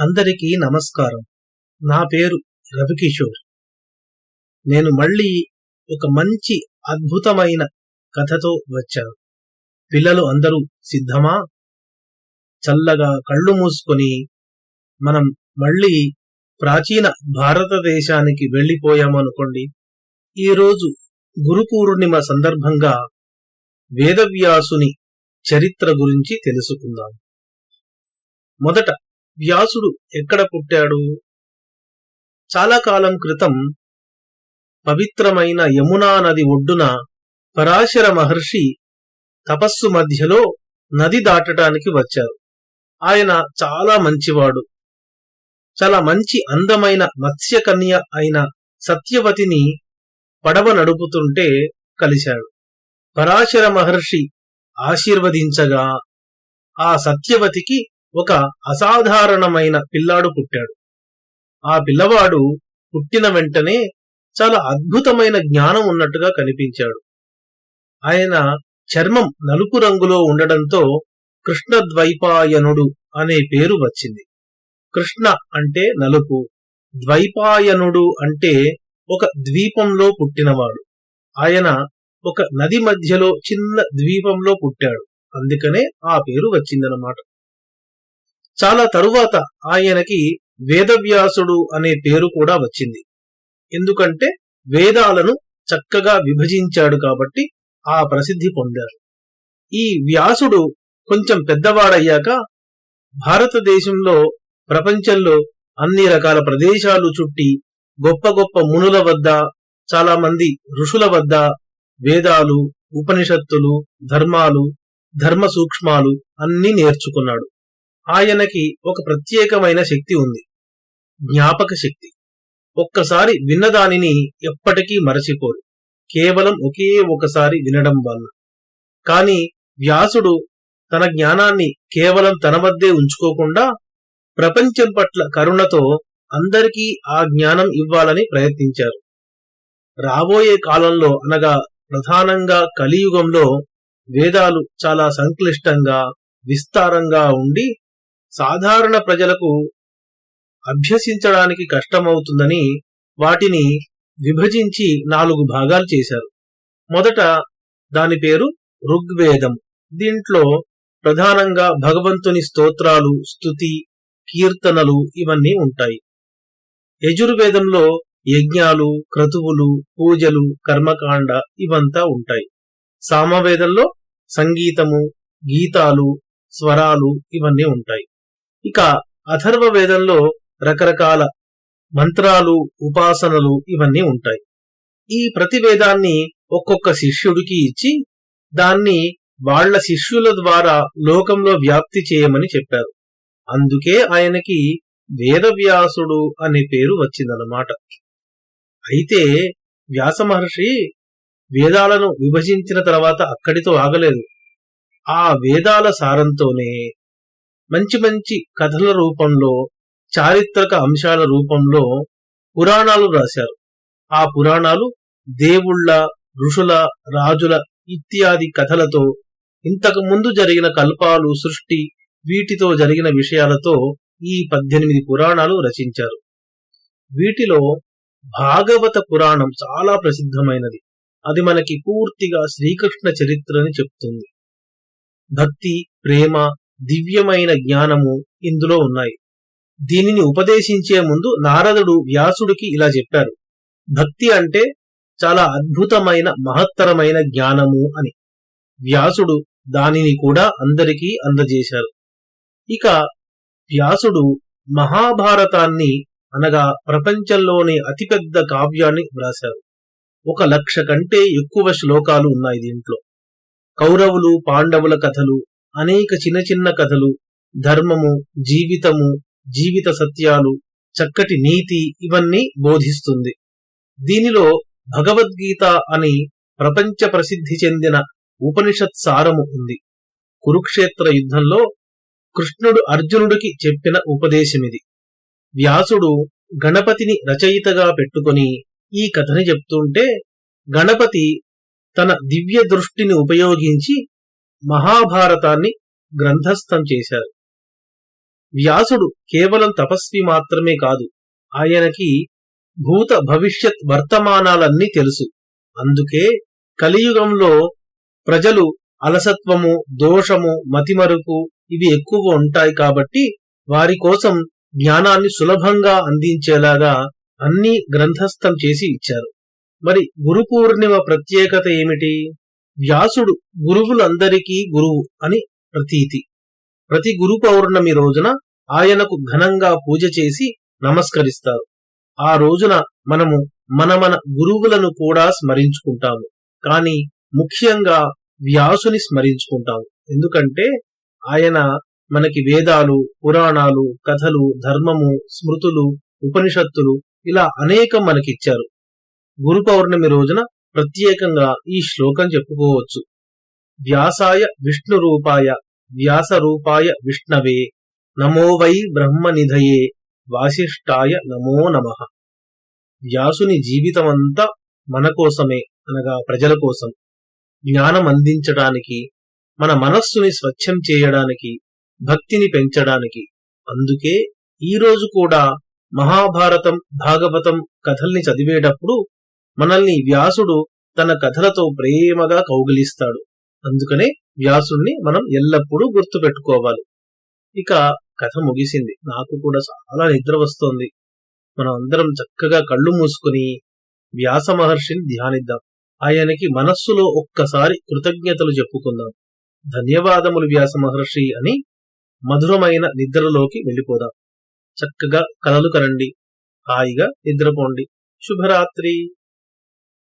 అందరికీ నమస్కారం. నా పేరు రవికిషోర్. నేను మళ్ళీ ఒక మంచి అద్భుతమైన కథతో వచ్చాను. పిల్లలు అందరూ సిద్ధమా? చల్లగా కళ్ళు మూసుకొని మనం మళ్ళీ ప్రాచీన భారతదేశానికి వెళ్ళిపోయామనుకోండి ఈరోజు గురుపూర్ణిమ సందర్భంగా వేదవ్యాసుని చరిత్ర గురించి తెలుసుకుందాం. మొదట వ్యాసుడు ఎక్కడ పుట్టాడు? చాలా కాలం క్రితం పవిత్రమైన యమునా నది ఒడ్డున పరాశర మహర్షి తపస్సు మధ్యలో నది దాటడానికి వచ్చారు. ఆయన చాలా మంచివాడు. చాలా మంచి అందమైన మత్స్యకన్య అయిన సత్యవతిని పడవ నడుపుతుంటే కలిశాడు. పరాశర మహర్షి ఆశీర్వదించగా ఆ సత్యవతికి ఒక అసాధారణమైన పిల్లాడు పుట్టాడు. ఆ పిల్లవాడు పుట్టిన వెంటనే చాలా అద్భుతమైన జ్ఞానం ఉన్నట్టుగా కనిపించాడు. ఆయన చర్మం నలుపు రంగులో ఉండడంతో కృష్ణద్వైపాయనుడు అనే పేరు వచ్చింది. కృష్ణ అంటే నలుపు ద్వైపాయనుడు అంటే ఒక ద్వీపంలో పుట్టినవాడు. ఆయన ఒక నది మధ్యలో చిన్న ద్వీపంలో పుట్టాడు. అందుకనే ఆ పేరు వచ్చిందనమాట చాలా తరువాత ఆయనకి వేదవ్యాసుడు అనే పేరు కూడా వచ్చింది. ఎందుకంటే వేదాలను చక్కగా విభజించాడు కాబట్టి ఆ ప్రసిద్ధి పొందారు. ఈ వ్యాసుడు కొంచెం పెద్దవాడయ్యాక భారతదేశంలో ప్రపంచంలో అన్ని రకాల ప్రదేశాలు చుట్టి గొప్ప గొప్ప మునుల వద్ద చాలా మంది ఋషుల వద్ద వేదాలు ఉపనిషత్తులు ధర్మాలు ధర్మ సూక్ష్మాలు అన్నీ నేర్చుకున్నాడు. ఆయనకి ఒక ప్రత్యేకమైన శక్తి ఉంది. జ్ఞాపక శక్తి. ఒక్కసారి విన్నదానిని ఎప్పటికీ మరచిపోరు. కేవలం ఒకే ఒకసారి వినడం వల్ల. కాని వ్యాసుడు తన జ్ఞానాన్ని కేవలం తన వద్దే ఉంచుకోకుండా ప్రపంచం పట్ల కరుణతో అందరికీ ఆ జ్ఞానం ఇవ్వాలని ప్రయత్నించారు. రాబోయే కాలంలో అనగా ప్రధానంగా కలియుగంలో వేదాలు చాలా సంక్లిష్టంగా విస్తారంగా ఉండి సాధారణ ప్రజలకు అభ్యసించడానికి కష్టమవుతుందని వాటిని విభజించి నాలుగు భాగాలు చేశారు. మొదట దాని పేరు ఋగ్వేదం. దీంట్లో ప్రధానంగా భగవంతుని స్తోత్రాలు స్తుతి కీర్తనలు ఇవన్నీ ఉంటాయి. యజుర్వేదంలో యజ్ఞాలు క్రతువులు పూజలు కర్మకాండ ఇవంతా ఉంటాయి. సామవేదంలో సంగీతము గీతాలు స్వరాలు ఇవన్నీ ఉంటాయి. ఇక అథర్వ వేదంలో రకరకాల మంత్రాలు ఉపాసనలు ఇవన్నీ ఉంటాయి. ఈ ప్రతి వేదాన్ని ఒక్కొక్క శిష్యుడికి ఇచ్చి దాన్ని వాళ్ళ శిష్యుల ద్వారా లోకంలో వ్యాప్తి చేయమని చెప్పారు. అందుకే ఆయనకి వేదవ్యాసుడు అనే పేరు వచ్చిందన్నమాట. అయితే వ్యాస మహర్షి వేదాలను విభజించిన తర్వాత అక్కడితో ఆగలేదు. ఆ వేదాల సారంతోనే మంచి మంచి కథల రూపంలో చారిత్రక అంశాల రూపంలో పురాణాలు రాశారు. ఆ పురాణాలు దేవుళ్ళ ఋషుల రాజుల ఇత్యాది కథలతో ఇంతకు ముందు జరిగిన కల్పాలు సృష్టి వీటితో జరిగిన విషయాలతో ఈ పద్దెనిమిది పురాణాలు రచించారు. వీటిలో భాగవత పురాణం చాలా ప్రసిద్ధమైనది. అది మనకి పూర్తిగా శ్రీకృష్ణ చరిత్రని చెప్తుంది. భక్తి ప్రేమ దివ్యమైన జ్ఞానము ఇందులో ఉన్నాయి. దీనిని ఉపదేశించే ముందు నారదుడు వ్యాసుడికి ఇలా చెప్పారు. భక్తి అంటే చాలా అద్భుతమైన మహత్తరమైన జ్ఞానము అని. వ్యాసుడు దానిని కూడా అందరికీ అందజేశారు. ఇక వ్యాసుడు మహాభారతాన్ని అనగా ప్రపంచంలోని అతిపెద్ద కావ్యాన్ని వ్రాశారు. ఒక లక్ష కంటే ఎక్కువ శ్లోకాలు ఉన్నాయి దీంట్లో. కౌరవులు పాండవుల కథలు అనేక చిన్న చిన్న కథలు ధర్మము జీవితము జీవిత సత్యాలు చక్కటి నీతి ఇవన్నీ బోధిస్తుంది. దీనిలో భగవద్గీత అని ప్రపంచ ప్రసిద్ధి చెందిన ఉపనిషత్ సారము ఉంది. కురుక్షేత్ర యుద్ధంలో కృష్ణుడు అర్జునుడికి చెప్పిన ఉపదేశమిది. వ్యాసుడు గణపతిని రచయితగా పెట్టుకుని ఈ కథని చెప్తుంటే గణపతి తన దివ్య దృష్టిని ఉపయోగించి మహాభారతాన్ని గ్రంథస్థం చేశారు. వ్యాసుడు కేవలం తపస్వి మాత్రమే కాదు ఆయనకి భూత భవిష్యత్ వర్తమానాలన్నీ తెలుసు. అందుకే కలియుగంలో ప్రజలు అలసత్వము దోషము మతిమరుపు ఇవి ఎక్కువ ఉంటాయి కాబట్టి వారి కోసం జ్ఞానాన్ని సులభంగా అందించేలాగా అన్ని గ్రంథస్థం చేసి ఇచ్చారు. మరి గురు పూర్ణిమ ప్రత్యేకత ఏమిటి? వ్యాసుడు గురువులందరికీ గురువు అని ప్రతీతి. ప్రతి గురు పౌర్ణమి రోజున ఆయనకు ఘనంగా పూజ చేసి నమస్కరిస్తారు. ఆ రోజున మనము మన మన గురువులను కూడా స్మరించుకుంటాము. కానీ ముఖ్యంగా వ్యాసుని స్మరించుకుంటాము. ఎందుకంటే ఆయన మనకి వేదాలు పురాణాలు కథలు ధర్మము స్మృతులు ఉపనిషత్తులు ఇలా అనేకం మనకిచ్చారు. గురు పౌర్ణమి రోజున ప్రత్యేకంగా ఈ శ్లోకం చెప్పుకోవచ్చు. వ్యాసాయ విష్ణు రూపాయ వ్యాస రూపాయ విష్ణవే నమో వై బ్రహ్మనిధయే వాసిష్ఠాయ నమో నమ. వ్యాసుని జీవితమంతా మన కోసమే అనగా ప్రజల కోసం. జ్ఞానం అందించడానికి మన మనస్సుని స్వచ్ఛం చేయడానికి భక్తిని పెంచడానికి. అందుకే ఈ రోజు కూడా మహాభారతం భాగవతం కథల్ని చదివేటప్పుడు మనల్ని వ్యాసుడు తన కథలతో ప్రేమగా కౌగిలిస్తాడు. అందుకనే వ్యాసుణ్ణి మనం ఎల్లప్పుడూ గుర్తుపెట్టుకోవాలి. ఇక కథ ముగిసింది. నాకు కూడా చాలా నిద్ర వస్తోంది. మనం అందరం చక్కగా కళ్ళు మూసుకుని వ్యాస మహర్షిని ధ్యానిద్దాం. ఆయనకి మనస్సులో ఒక్కసారి కృతజ్ఞతలు చెప్పుకుందాం. ధన్యవాదములు వ్యాస మహర్షి అని మధురమైన నిద్రలోకి వెళ్ళిపోదాం. చక్కగా కలలు కరండి హాయిగా నిద్రపోండి. శుభరాత్రి.